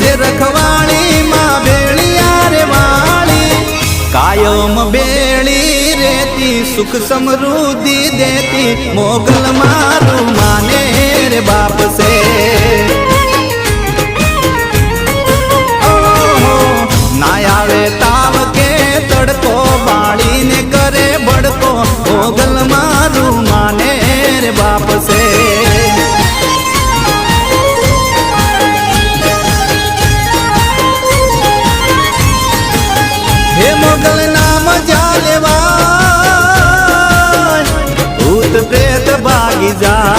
જે રખવાણી માં બેળિયા રે વાળી. કાયમ બેળી રેતી સુખ સમૃદ્ધિ દેતી, મોગલ મારું માને રે બાપ સે. ના તાવ કે તડકો બાળીને કરે ભડકો મોગલ મારું માને રે যা